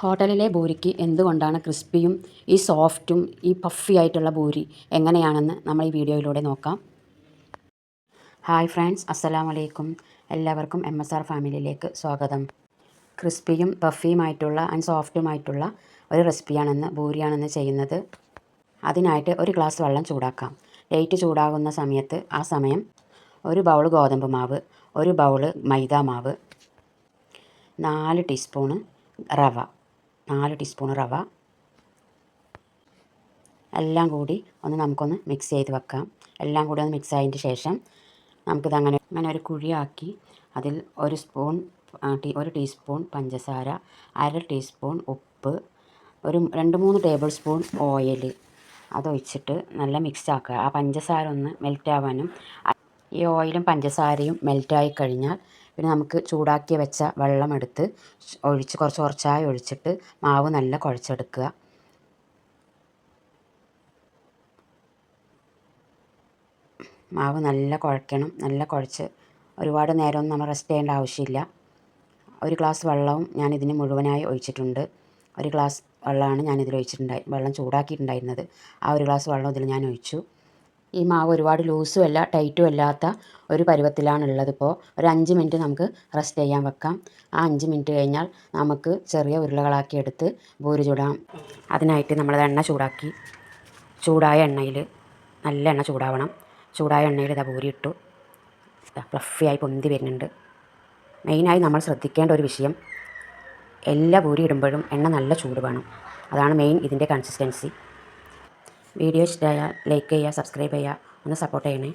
ഹോട്ടലിലെ ബോരിക്ക് എന്തുകൊണ്ടാണ് ക്രിസ്പിയും ഈ സോഫ്റ്റും ഈ പഫി ആയിട്ടുള്ള ബോരി എങ്ങനെയാണെന്ന് നമ്മൾ ഈ വീഡിയോയിലൂടെ നോക്കാം. ഹായ് ഫ്രണ്ട്സ് അസ്സലാമു വലൈക്കും എല്ലാവർക്കും എം എസ് ആർ ഫാമിലിയിലേക്ക് സ്വാഗതം. ക്രിസ്പിയും പഫിയുമായിട്ടുള്ള ആൻഡ് സോഫ്റ്റുമായിട്ടുള്ള ഒരു റെസിപ്പിയാണെന്ന് ബോരിയാണെന്ന് ചെയ്യുന്നത്. അതിനായിട്ട് ഒരു ഗ്ലാസ് വെള്ളം ചൂടാക്കാം. ലൈറ്റ് ചൂടാകുന്ന സമയത്ത് ആ സമയം ഒരു ബൗൾ ഗോതമ്പ് മാവ് ഒരു ബൗൾ മൈദ മാവ് നാല് ടീസ്പൂണ് റവ. നാല് ടീസ്പൂൺ റവ. എല്ലാം കൂടി ഒന്ന് നമുക്കൊന്ന് മിക്സ് ചെയ്ത് വെക്കാം. എല്ലാം കൂടി ഒന്ന് മിക്സ് ആയതിന്റെ ശേഷം നമുക്കിത് അങ്ങനെ അങ്ങനെ ഒരു കുഴിയാക്കി അതിൽ ഒരു സ്പൂൺ ടീ ഒരു ടീസ്പൂൺ പഞ്ചസാര അര ടീസ്പൂൺ ഉപ്പ് ഒരു രണ്ട് മൂന്ന് ടേബിൾ സ്പൂൺ ഓയിൽ അതൊഴിച്ചിട്ട് നല്ല മിക്സ് ആക്കുക. ആ പഞ്ചസാര ഒന്ന് മെൽറ്റ് ആവാനും ഈ ഓയിലും പഞ്ചസാരയും മെൽറ്റായി കഴിഞ്ഞാൽ പിന്നെ നമുക്ക് ചൂടാക്കി വെച്ച വെള്ളം എടുത്ത് ഒഴിച്ച് കുറച്ച് കുറച്ചായി ഒഴിച്ചിട്ട് മാവ് നല്ല കുഴച്ചെടുക്കുക. മാവ് നല്ല കുഴക്കണം നല്ല കുഴച്ച് ഒരുപാട് നേരമൊന്നും നമ്മൾ റെസ്റ്റ് ചെയ്യേണ്ട ആവശ്യമില്ല. ഒരു ഗ്ലാസ് വെള്ളവും ഞാൻ ഇതിന് മുഴുവനായി ഒഴിച്ചിട്ടുണ്ട്. ഒരു ഗ്ലാസ് വെള്ളമാണ് ഞാൻ ഇതിൽ ഒഴിച്ചിട്ടുണ്ടായി വെള്ളം ചൂടാക്കിയിട്ടുണ്ടായിരുന്നത്. ആ ഒരു ഗ്ലാസ് വെള്ളം ഇതിൽ ഞാൻ ഒഴിച്ചു. ഈ മാവ് ഒരുപാട് ലൂസും അല്ല ടൈറ്റും അല്ലാത്ത ഒരു പരുവത്തിലാണുള്ളത്. ഇപ്പോൾ ഒരു അഞ്ച് മിനിറ്റ് നമുക്ക് റെസ്റ്റ് ചെയ്യാൻ വെക്കാം. ആ അഞ്ച് മിനിറ്റ് കഴിഞ്ഞാൽ നമുക്ക് ചെറിയ ഉരുളകളാക്കി എടുത്ത് പൂരി ചൂടാം. അതിനായിട്ട് നമ്മൾ എണ്ണ ചൂടാക്കി. ചൂടായ എണ്ണയിൽ നല്ല എണ്ണ ചൂടാവണം. ചൂടായ എണ്ണയിൽ ഇതാ പൂരി ഇട്ടു. ഫ്ലഫിയായി പൊന്തി വരുന്നുണ്ട്. മെയിനായി നമ്മൾ ശ്രദ്ധിക്കേണ്ട ഒരു വിഷയം എല്ലാ പൂരി ഇടുമ്പോഴും എണ്ണ നല്ല ചൂട് വേണം. അതാണ് മെയിൻ ഇതിന്റെ കൺസിസ്റ്റൻസി വീഡിയോ ഇഷ്ടമായാൽ ലൈക്ക് ചെയ്യുക സബ്സ്ക്രൈബ് ചെയ്യുക ഒന്ന് സപ്പോർട്ട് ചെയ്യണേ.